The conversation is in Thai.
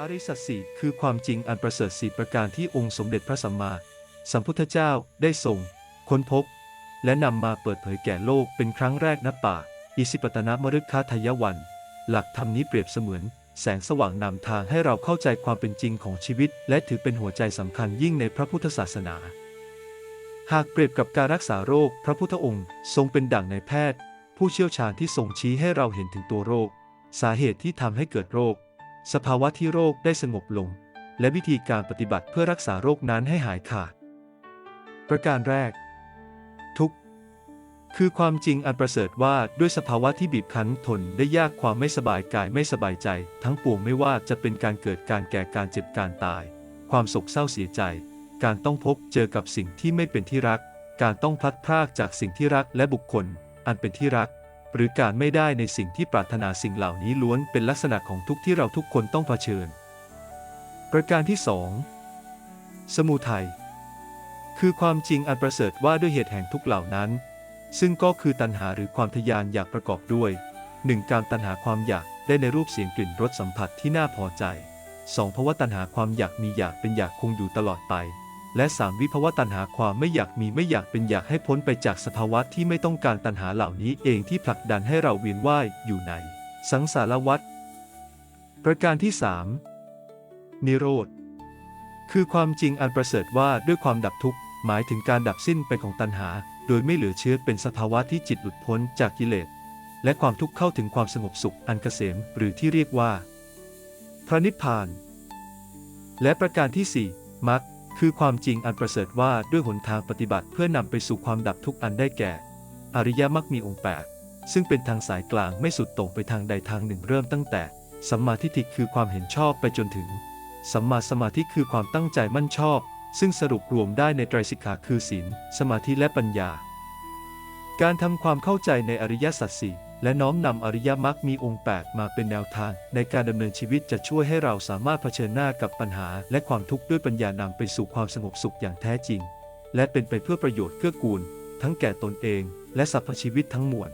อริสัจสี่คือความจริงอันประเสริฐสี่ประการที่องค์สมเด็จพระสัมมา สัมพุทธเจ้าได้ทรงค้นพบ และนำมาเปิดเผยแก่โลกเป็นครั้งแรกณป่า อิสิปตนมฤคคทายวัน หลักธรรมนี้เปรียบเสมือน แสงสว่างนำทางให้เราเข้าใจความเป็นจริงของชีวิต และถือเป็นหัวใจสำคัญยิ่งในพระพุทธศาสนา หากเปรียบกับการรักษาโรค พระพุทธองค์ทรงเป็นดั่งในแพทย์ ผู้เชี่ยวชาญที่ทรงชี้ให้เราเห็นถึงตัวโรค สาเหตุที่ทำให้เกิดโรค สภาวะที่โรคได้สงบลง และวิธีการปฏิบัติเพื่อรักษาโรคนั้นให้หายขาด ประการแรก ทุกคือความจริงอันประเสริฐว่าด้วยสภาวะที่บีบคั้นทนได้ยากความไม่สบายกายไม่สบายใจ ทั้งปวงไม่ว่าจะเป็นการเกิดการแก่การเจ็บการตาย ความโศกเศร้าเสียใจ การต้องพบเจอกับสิ่งที่ไม่เป็นที่รัก การต้องพลัดพรากจากสิ่งที่รักและบุคคล อันเป็นที่รัก หรือการไม่ได้ในสิ่งที่ปรารถนาสิ่งเหล่านี้ล้วนเป็นลักษณะของทุกข์ที่เราทุกคนต้องเผชิญ ประการที่สองสมุทัยคือความจริงอันประเสริฐว่าด้วยเหตุแห่งทุกเหล่านั้น ซึ่งก็คือตัณหาหรือความทยานอยากประกอบด้วย 1. การตัณหาความอยากได้ในรูปเสียงกลิ่นรสสัมผัสที่น่าพอใจ 2. ภาวะตัณหาความอยากมีอยากเป็นอยากคงอยู่ตลอดไป และ 3. วิภาวะตัณหาความไม่อยากมีไม่อยากเป็นอยากให้พ้นไปจากสภาวะที่ไม่ต้องการตัณหาเหล่านี้เองที่ผลักดันให้เราเวียนว่ายอยู่ใน สังสารวัฏประการที่ 3. นิโรธ คือความจริงอันประเสริฐว่าด้วยความดับทุกข์หมายถึงการดับสิ้นไปของตัณหา โดยไม่เหลือเชื้อเป็นสภาวะที่จิตหลุดพ้นจากกิเลส และความทุกข์เข้าถึงความสงบสุขอันเกษมหรือที่เรียกว่า พระนิพพาน และประการที่ 4มรรค คือความจริงอันประเสริฐว่าด้วยหนทางปฏิบัติเพื่อนำไปสู่ความดับทุกข์อันได้แก่ อริยมรรคมีองค์แปดซึ่งเป็นทางสายกลางไม่สุดต่งไปทางใดทางหนึ่งเริ่มตั้งแต่ สัมมาทิฏฐิคือความเห็นชอบไปจนถึง สัมมาสมาธิคือความตั้งใจมั่นชอบ ซึ่งสรุปรวมได้ในไตรสิกขาคือศีลสมาธิและปัญญา การทำความเข้าใจในอริยสัจสี่ และน้อมนำอริยมรรคมีองค์ 8 มาเป็นแนวทาง ในการดำเนินชีวิตจะช่วยให้เราสามารถเผชิญหน้ากับปัญหา และความทุกข์ด้วยปัญญานำไปสู่ความสงบสุขอย่างแท้จริง และเป็นไปเพื่อประโยชน์เกื้อกูล ทั้งแก่ตนเอง และสรรพชีวิตทั้งมวล